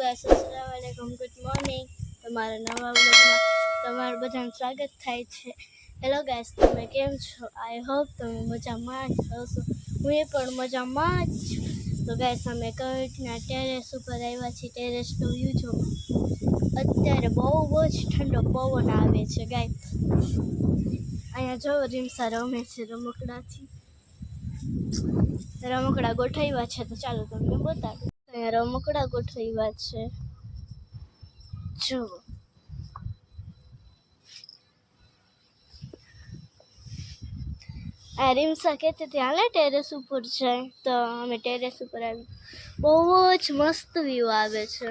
Guys, અસલામ વાલેકુમ good morning. તમારા નવા વ્લોગમાં તમારું બધાનું સ્વાગત થાય છે. હેલો ગાઈસ, તમે કેમ છો? આઈ હોપ તમે મજામાં જ હશો. હું એ પણ મજામાં જ તો ગાઈસ, અમે કવિટના ટેરેસ ઉપર આવ્યા છીએ ટેરેસનો વ્યૂ જો અત્યારે બહુ જ ઠંડો પવન આવે છે ગાય અહીંયા જો રીમસા રમે છે રમકડાથી. રમકડા ગોઠવ્યા છે તો ચાલો તમને બતાડું અહીંયા રમકડા ગોઠવ્યા છે. જુઓ આ રીમસા કહેતી હતી, હાલે ટેરેસ ઉપર જાય. તો અમે ટેરેસ ઉપર આવી બહુ જ મસ્ત વ્યૂ આવે છે.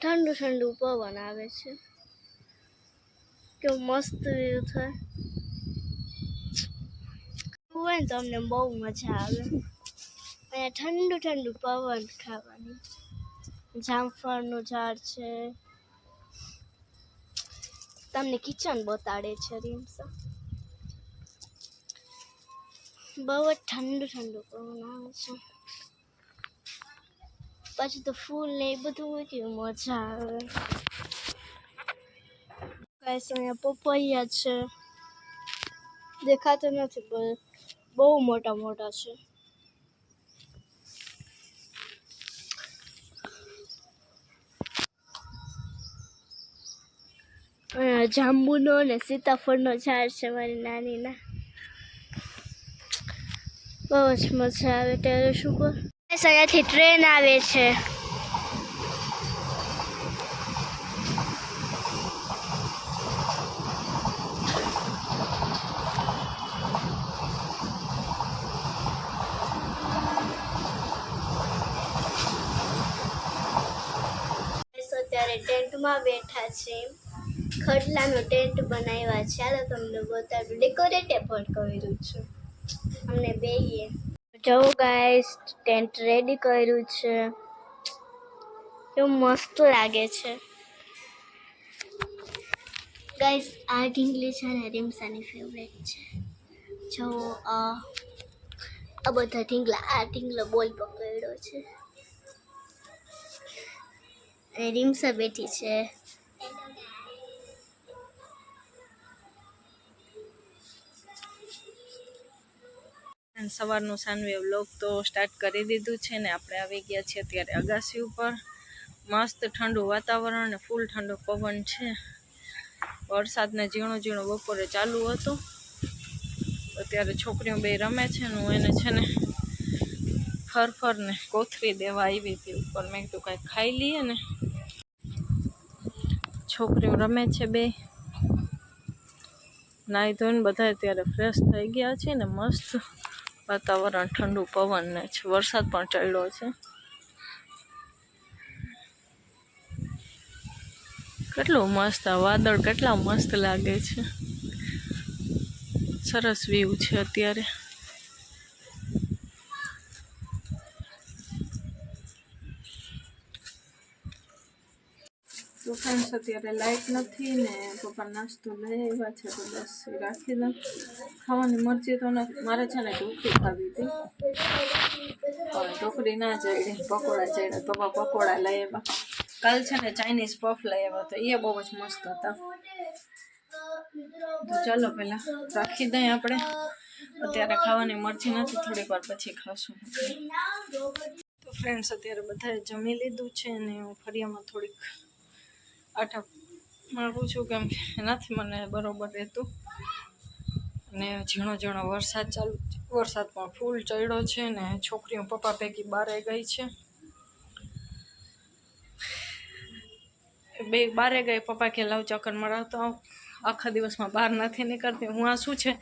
ઠંડુ ઠંડુ પવન આવે છે. કેવું મસ્ત વ્યૂ થાય. હોય ને તો અમને બહુ મજા આવે. અહીંયા ઠંડુ ઠંડુ પવન ખાવાની. જામફળનું ઝાડ છે. તમને કિચન બતાડે છે રીમ્સા બહુ જ ઠંડુ ઠંડુ પવન આવે છે. પછી તો ફૂલ ને એ બધું હોય કેવું મજા આવે. ગાઈસ, અહીંયા પપૈયા છે. દેખાતો નથી બહુ મોટા મોટા છે. જાંબુનો ને સીતાફળનો ઝાડ છે મારી નાનીના. બહુ જ મજા આવે ટેરેસ ઉપર અહીંયાથી ટ્રેન આવે છે. અત્યારે ટેન્ટમાં બેઠા છે. ખડલાનો ટેન્ટ બનાવ્યા છે. ચાલો તમને બતાવું. ડેકોરેટે પણ કર્યું છે. અમને બેહીએ. જો ગાઈસ ટેન્ટ રેડી કર્યું છે. કેવું મસ્ત લાગે છે. ગાઈસ આ ઢીંગલી છે ને રીમસાની ફેવરેટ છે. જો આ બધા ઢીંગલા, આ ઢીંગલો બોલ પકડ્યો છે. અને રીમસા બેઠી છે. અને સવારનું સાનવે વ્લોગ તો સ્ટાર્ટ કરી દીધું છે ને આપણે આવી ગયા છીએ અત્યારે અગાસી ઉપર. મસ્ત ઠંડુ વાતાવરણ ને ફૂલ ઠંડો પવન છે. વરસાદને ઝીણો ઝીણો બપોરે ચાલુ હતો. અત્યારે છોકરીઓ બે રમે છે ને હું એને છે ને ફર ફર ને કોથરી દેવા આવી હતી ઉપર. મેં કીધું કાંઈક ખાઈ લઈએ ને. છોકરીઓ રમે છે બે. નાહી ધોઈને બધા અત્યારે ફ્રેશ થઈ ગયા છે ને મસ્ત. વાતાવરણ ઠંડુ પવન ને છે. વરસાદ પણ ચડ્યો છે. કેટલું મસ્ત, આ વાદળ કેટલા મસ્ત લાગે છે. સરસ વ્યૂ છે અત્યારે. તો ફ્રેન્ડ્સ અત્યારે લાઈટ નથી ને પપ્પા નાસ્તો લઈ આવ્યા છે તો બસ રાખી દઉં. ખાવાની મરજી તો મારે છે ને ઢોકળી ખાવી હતી. પણ ઢોકળી ના જઈ પકોડા ચડ્યા પપ્પા પકોડા લઈ આવ્યા. કાલ છે ને ચાઇનીઝ પફ લઈ આવ્યા તો એ બહુ જ મસ્ત હતા. તો ચાલો પહેલાં રાખી દઈએ આપણે. અત્યારે ખાવાની મરજી નથી. થોડીક વાર પછી ખાશું. તો ફ્રેન્ડ્સ અત્યારે બધાએ જમી લીધું છે ને હું ફરિયામાં થોડીક આટા માગું છું કેમ કે નથી મને બરોબર રહેતું. અને ઝીણો ઝીણો વરસાદ ચાલુ, વરસાદ પણ ફૂલ ચડ્યો છે ને છોકરીઓ પપ્પા પૈકી બારે ગઈ છે. બે બારે ગઈ, પપ્પા કે લાવ ચક્કર મરાવતો આખા દિવસમાં બહાર નથી નીકળતી. હું આ શું છે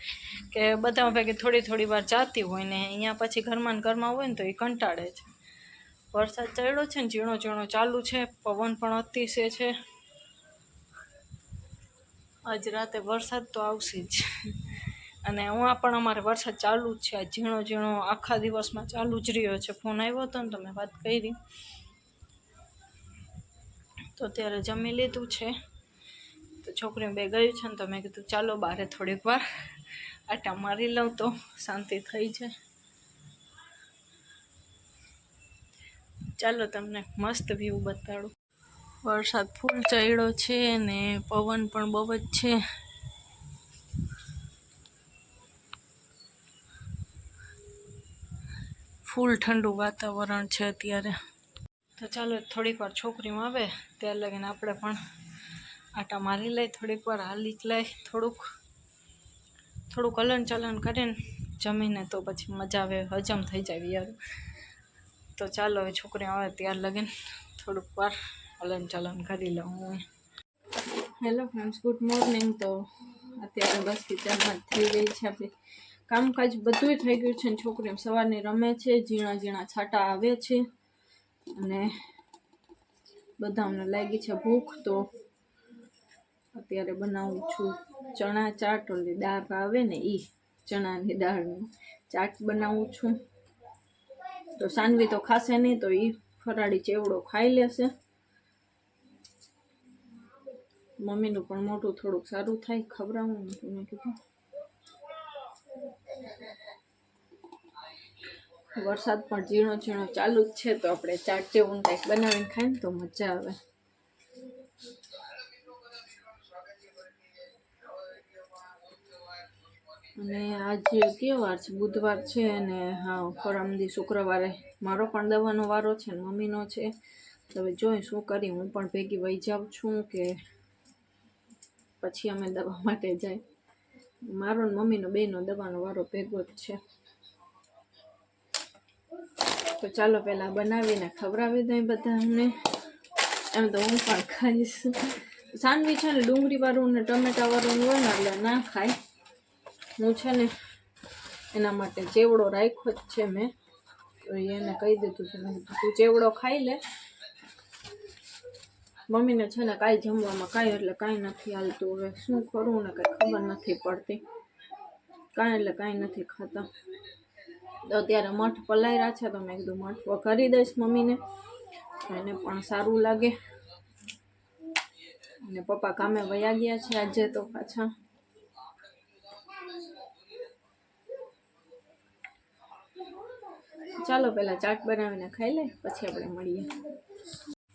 કે બધા પૈકી થોડી થોડી વાર જાતી હોય ને અહીંયા પછી ઘરમાં ને ઘરમાં હોય ને તો એ કંટાળે છે. વરસાદ ચડ્યો છે ને ઝીણો ઝીણો ચાલુ છે, પવન પણ અતિશય છે. આજ રાતે વરસાદ તો આવશે જ. અને હું પણ અમારે વરસાદ ચાલુ જ છે. આ ઝીણો ઝીણો આખા દિવસમાં ચાલુ જ રહ્યો છે. ફોન આવ્યો હતો ને તો મેં વાત કરી. તો ત્યારે જમી લીધું છે. તો છોકરીઓ બે ગયું છે ને તો મેં કીધું, ચાલો બારે થોડીક વાર આટા મારી લઉં તો શાંતિ થઈ જાય. ચાલો તમને મસ્ત વ્યૂ બતાડું. વરસાદ ફૂલ ચડ્યો છે ને પવન પણ બહુ જ છે. ફૂલ ઠંડુ વાતાવરણ છે અત્યારે. તો ચાલો થોડીક વાર છોકરીમાં આવે ત્યારે લગીને આપણે પણ આટા મારી લઈ, થોડીક વાર હાલી લઈ, થોડુંક થોડુંક હલન ચલન કરીને જમીને તો પછી મજા આવે, હજમ થઈ જાય યાર. તો ચાલો હવે છોકરી આવે ત્યાર લગીને થોડુંક વાર હલન ચલન કરી લઉં હું. હેલો ફ્રેન્ડ્સ ગુડ મોર્નિંગ તો અત્યારે બસ કિચનમાં થઈ ગઈ છે આપણી કામકાજ. બધું થઈ ગયું છે ને છોકરી સવારની રમે છે, ઝીણા ઝીણા છાંટા આવે છે અને બધા અમને લાગી છે ભૂખ. તો અત્યારે બનાવું છું ચણા ચાટ, ઓલી દાળ આવે ને એ ચણાની દાળની ચાટ બનાવું છું. તો સાનવી તો ખાશે નહીં, તો એ ફરાળી ચેવડો ખાઈ લેશે. મમ્મીનું પણ મોટું થોડુંક સારું થાય, ખવડાવું મેં કીધું. વરસાદ પણ ઝીણો ઝીણો ચાલુ જ છે, તો આપણે ચાટ જેવું કંઈક બનાવીને ખાઈએ ને તો મજા આવે. અને આજે કયો વાર છે? બુધવાર છે અને હા પરમદી શુક્રવારે. મારો પણ દવાનો વારો છે મમ્મીનો છે. હવે જોઈ શું કરી, હું પણ ભેગી વહી જાઉં છું કે પછી અમે દવા માટે જાય. મારો ને મમ્મીનો બેનો દવાનો વારો ભેગો જ છે. તો ચાલો પહેલાં બનાવીને ખવડાવી દઈએ બધાને. એમ તો હું પણ ખાઈશ. સાનવી છે ને ડુંગળીવાળું ને ટમેટાવાળું હોય ને એટલે ના ખાય. હું છે ને એના માટે ચેવડો રાખ્યો જ છે મેં. તો એને કહી દીધું છે તું ચેવડો ખાઈ લે. મમ્મીને છે ને કાંઈ જમવામાં કાંઈ એટલે કાંઈ નથી હાલતું. હવે શું કરવું ને કંઈ ખબર નથી પડતી. કાંઈ એટલે કાંઈ નથી ખાતા. તો અત્યારે મઠ પલાયરા છે, તો મેં કીધું મઠ વઘારી દઈશ મમ્મીને. એને પણ સારું લાગે. અને પપ્પા કામે વયા ગયા છે આજે તો પાછા. ચાલો, પહેલાં ચાટ બનાવીને ખાઈ લે, પછી આપણે મળીએ.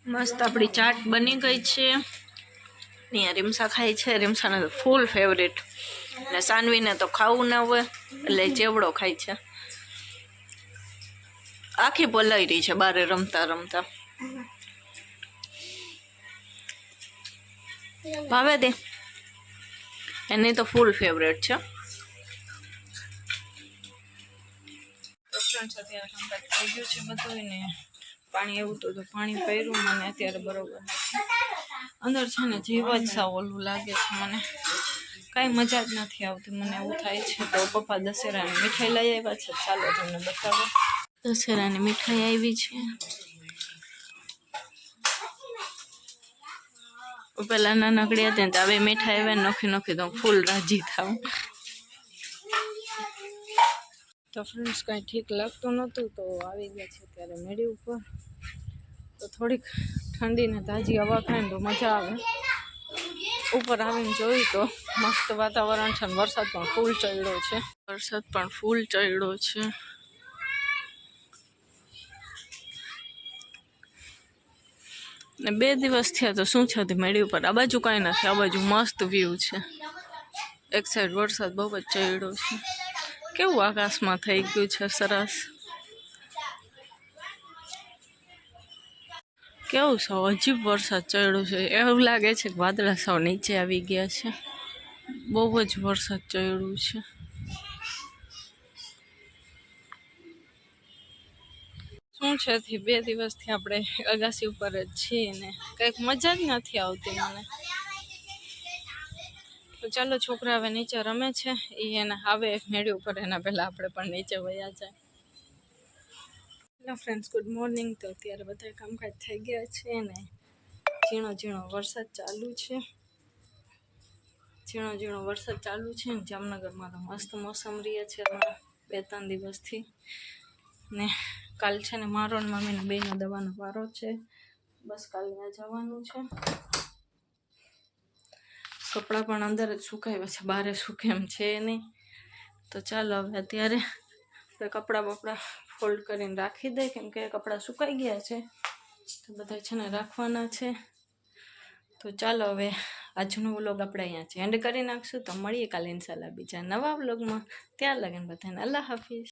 મસ્ત આપણી ચાટ બની ગઈ છે. અહીંયા રીમસા ખાય છે. રીમસાને તો ફૂલ ફેવરેટ અને સાનવીને તો ખાવું ના હોય, એટલે ચેવડો ખાય છે. આખી પલાઈ રહી છે બારે રમતા રમતા. ભાવે દે. એની તો ફૂલ ફેવરેટ છે. ફ્રેન્ડ્સ અત્યારે થઈ ગયું છે બધું ને. પાણી એવું તો પાણી પહેર્યું મને અત્યારે બરોબર. અંદર છે ને જીવ જ સાવ ઓલું લાગે છે મને. કાંઈ મજા જ નથી આવતી મને એવું થાય છે. તો પપ્પા દશેરાની મીઠાઈ લઈ આવ્યા છે. ચાલો તમને બતાવો. દશેરાની મીઠાઈ આવી છે. પેલા નાનકડી હતી ને હવે મીઠાઈ આવે નોખી નોખી તો ફૂલ રાજી થાવ. તો ફ્રેન્ડ્સ કાંઈ ઠીક લાગતું નહોતું તો આવી ગયા છે ત્યારે મેળી ઉપર. તો થોડીક ઠંડીને તાજી હવા ખાઈને તો મજા આવે. ઉપર આવીને જોયું તો મસ્ત વાતાવરણ છે ને વરસાદ પણ ફૂલ ચડ્યો છે. વરસાદ પણ ફૂલ ચડ્યો છે. ને બે દિવસ થયા તો શું છે મેળી ઉપર આ બાજુ કાંઈ નથી, આ બાજુ મસ્ત વ્યૂ છે. એક સાઈડ વરસાદ બહુ જ ચડ્યો છે. કેવું આકાશમાં થઈ ગયું છે, સરસ. કેવું સૌ અજીબ વરસાદ ચડ્યો છે. એવું લાગે છે કે વાદળા સાવ નીચે આવી ગયા છે. બહુ જ વરસાદ ચડ્યું છે. શું છે થી બે દિવસથી આપણે અગાસી ઉપર જ છીએ ને. કંઈક મજા જ નથી આવતી મને. તો ચાલો છોકરા હવે નીચે રમે છે. એ એને આવે મેળી ઉપર એના પહેલાં આપણે પણ નીચે વયા જાય. હેલો ફ્રેન્ડ્સ ગુડ મોર્નિંગ તો અત્યારે બધા કામકાજ થઈ ગયા છે ને ઝીણો ઝીણો વરસાદ ચાલુ છે. ઝીણો ઝીણો વરસાદ ચાલુ છે ને જામનગરમાં તો મસ્ત મોસમ રહે છે હમણાં, બે ત્રણ દિવસથી. ને કાલ છે ને મારો ને મમ્મીને બેનો દવાનો વારો છે. બસ કાલ ત્યાં જવાનું છે. કપડાં પણ અંદર જ સુકાવ્યા છે બહાર સુકે એમ છે નહીં. તો ચાલો હવે અત્યારે કપડાં બપડા ફોલ્ડ કરીને રાખી દે, કેમ કે કપડાં સુકાઈ ગયા છે. તો બધા છે ને રાખવાના છે. તો ચાલો હવે આજનો વ્લોગ આપણે અહીંયા છે એન્ડ કરી નાખશું. તો મળીએ કાલે ઇન્શાલ્લાહ બીજા નવા વ્લોગમાં. ત્યાં લગન બધાને. અલ્લાહ હાફિઝ.